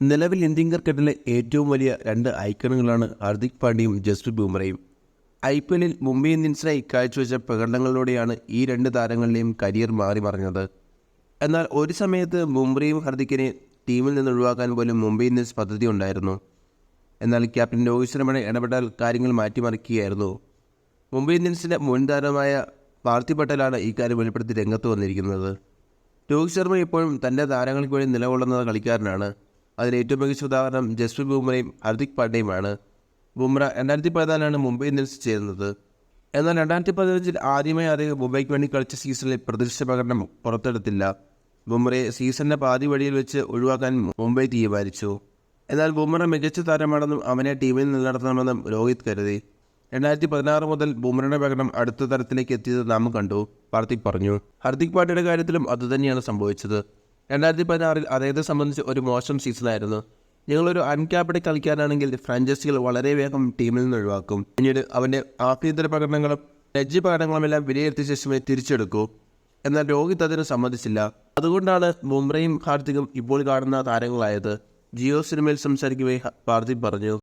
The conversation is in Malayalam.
നിലവിൽ ഇന്ത്യൻ ക്രിക്കറ്റിലെ ഏറ്റവും വലിയ രണ്ട് ഐക്കണുകളാണ് ഹർദിക് പാണ്ഡ്യയും ജസ്പ്രീത് ബുംറയും. ഐ പി എല്ലിൽ മുംബൈ ഇന്ത്യൻസിനായി കാഴ്ചവെച്ച പ്രകടനങ്ങളിലൂടെയാണ് ഈ രണ്ട് താരങ്ങളുടെയും കരിയർ മാറി മറിഞ്ഞത്. എന്നാൽ ഒരു സമയത്ത് ബുംറയും ഹർദിക്കിനെ ടീമിൽ നിന്ന് ഒഴിവാക്കാൻ പോലും മുംബൈ ഇന്ത്യൻസ് പദ്ധതി ഉണ്ടായിരുന്നു. എന്നാൽ ക്യാപ്റ്റൻ രോഹിത് ശർമ്മയുടെ ഇടപെടൽ കാര്യങ്ങൾ മാറ്റിമറിക്കുകയായിരുന്നു. മുംബൈ ഇന്ത്യൻസിന്റെ മുൻ താരമായ പാർത്ഥി പട്ടേലാണ് ഇക്കാര്യം വെളിപ്പെടുത്തി രംഗത്ത് വന്നിരിക്കുന്നത്. രോഹിത് ശർമ്മ ഇപ്പോഴും തന്റെ താരങ്ങൾക്ക് വേണ്ടി നിലകൊള്ളുന്ന കളിക്കാരനാണ്. അതിൽ ഏറ്റവും മികച്ച ഉദാഹരണം ജസ്പ്രീത് ബുംറയും ഹർദിക് പാണ്ഡ്യയുമാണ്. ബുംറ രണ്ടായിരത്തി പതിനാലാണ് മുംബൈ ഇന്ത്യൻസ് ചേരുന്നത്. എന്നാൽ രണ്ടായിരത്തി പതിനഞ്ചിൽ ആദ്യമായി അദ്ദേഹം മുംബൈക്ക് വേണ്ടി കളിച്ച സീസണിൽ പ്രതീക്ഷിച്ച പ്രകടനം പുറത്തെടുത്തില്ല. ബുംറയെ സീസണിന്റെ പാതി വഴിയിൽ വെച്ച് ഒഴിവാക്കാൻ മുംബൈ തീരുമാനിച്ചു. എന്നാൽ ബുംറ മികച്ച താരമാണെന്നും അവനെ ടീമിൽ നിലനിർത്തണമെന്നും രോഹിത് കരുതി. രണ്ടായിരത്തി പതിനാറ് മുതൽ ബുംറയുടെ പ്രകടനം അടുത്ത തരത്തിലേക്ക് എത്തിയത് നാം കണ്ടു പാർത്തിക് പറഞ്ഞു. ഹർദിക് പാണ്ഡ്യയുടെ കാര്യത്തിലും അതുതന്നെയാണ് സംഭവിച്ചത്. രണ്ടായിരത്തി പതിനാറിൽ അദ്ദേഹത്തെ സംബന്ധിച്ച് ഒരു മോശം സീസണായിരുന്നു. ഞങ്ങളൊരു അൺക്യാപ്ഡ് കളിക്കാനാണെങ്കിൽ ഫ്രാഞ്ചൈസികൾ വളരെ വേഗം ടീമിൽ നിന്ന് ഒഴിവാക്കും. പിന്നീട് അവന്റെ ആഭ്യന്തര പ്രകടനങ്ങളും രജ്ജി പ്രകടനങ്ങളുമെല്ലാം വിലയിരുത്തിയ ശേഷമേ തിരിച്ചെടുക്കൂ. എന്നാൽ രോഹിത് അതിന് സമ്മതിച്ചില്ല. അതുകൊണ്ടാണ് മുംബ്രയും ഹാർദിക്കും ഇപ്പോൾ കാണുന്ന താരങ്ങളായത്. ജിയോ സിനിമയിൽ സംസാരിക്കവേ ഹാർദിക് പറഞ്ഞു.